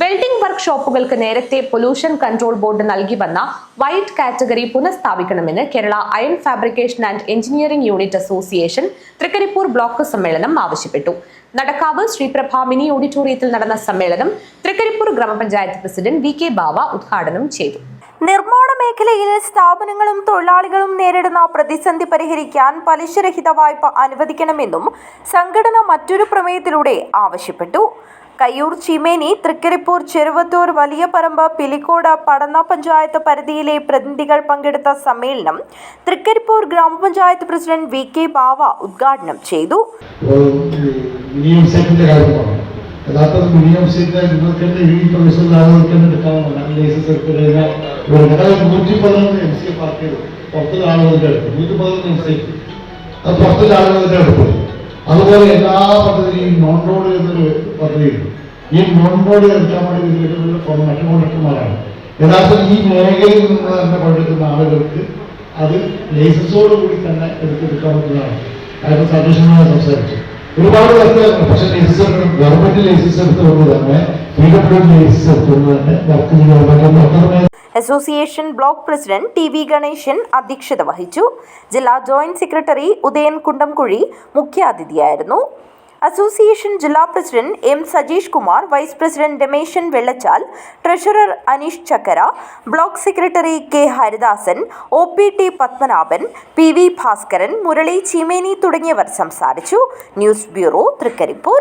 Welding വർക്ക്ഷോപ്പുകൾക്ക് നേരത്തെ pollution control board നൽകി വന്ന white category പുനഃസ്ഥാപിക്കണമെന്ന് Kerala iron fabrication and engineering unit association Trikaripur block സമ്മേളനം ആവശ്യപ്പെട്ടു. നടക്കാവ് ശ്രീപ്രഭ മിനി ഓഡിറ്റോറിയത്തിൽ നടന്ന സമ്മേളനം തൃക്കരിപ്പൂർ ഗ്രാമപഞ്ചായത്ത് പ്രസിഡന്റ് വി കെ ബാവ ഉദ്ഘാടനം ചെയ്തു. നിർമ്മാണ മേഖലയിൽ സ്ഥാപനങ്ങളും തൊഴിലാളികളും നേരിടുന്ന പ്രതിസന്ധി പരിഹരിക്കാൻ പലിശരഹിത വായ്പ അനുവദിക്കണമെന്നും സംഘടന മറ്റൊരു പ്രമേയത്തിലൂടെ ആവശ്യപ്പെട്ടു. കയ്യൂർ ചിമേനി തൃക്കരിപ്പൂർ ചെറുവത്തൂർ വലിയ പറമ്പ് പിലിക്കോട് പടന്ന പഞ്ചായത്ത് പരിധിയിലെ പ്രതിനിധികൾ പങ്കെടുത്ത സമ്മേളനം തൃക്കരിപ്പൂർ ഗ്രാമപഞ്ചായത്ത് പ്രസിഡന്റ് വി കെ ബാവ ഉദ്ഘാടനം ചെയ്തു. യഥാർത്ഥത്തിൽ മിനിമം സെറ്റ് തന്നെ ഈ പ്രൊഫഷണൽ ആളുകൾക്ക് എടുക്കാവുന്നതാണ്. ലൈസൻസ് എടുത്തു കഴിഞ്ഞാൽ നൂറ്റി പതിനൊന്ന് എം സി പാർക്ക് പുറത്തുള്ള ആളുകളുടെ എടുക്കും അതുപോലെ എല്ലാ പദ്ധതിയും നോൺ റോഡ് എന്നൊരു പദ്ധതിയുണ്ട് ഈ നോൺ റോഡ് എടുക്കാൻ വേണ്ടി വരുന്ന മറ്റു കോൺട്രാക്ടർമാരാണ് യഥാർത്ഥത്തിൽ ഈ മേഖലയിൽ നിന്ന് തന്നെ പങ്കെടുക്കുന്ന ആളുകൾക്ക് അത് ലൈസൻസോട് കൂടി തന്നെ എടുത്തെടുക്കാൻ പറ്റുന്നതാണ്. അയാൾക്ക് സജഷനുമായി സംസാരിച്ചു. ഒരുപാട് വർക്കുകളുണ്ട് പക്ഷെ ലൈസൻസ് ഗവൺമെന്റ് ലൈസൻസ് എടുത്തുകൊണ്ട് തന്നെ ഫ്രീഡം ലൈസൻസ് എടുത്തുകൊണ്ട് തന്നെ വർക്ക് ചെയ്യാൻ പറ്റുന്ന association block president T V Ganesan അധ്യക്ഷത വഹിച്ചു. ജില്ലാ ജോയിന്റ് സെക്രട്ടറി ഉദയൻ കുണ്ടംകുഴി മുഖ്യാതിഥിയായിരുന്നു. അസോസിയേഷൻ ജില്ലാ president M Sajeesh Kumar vice president Rameshan Vellachal treasurer Aneesh Chakkara block secretary K Haridasan O P T Padmanabhan P V Bhaskaran Murali Cheemeni തുടങ്ങിയവർ സംസാരിച്ചു. News bureau Trikaripur.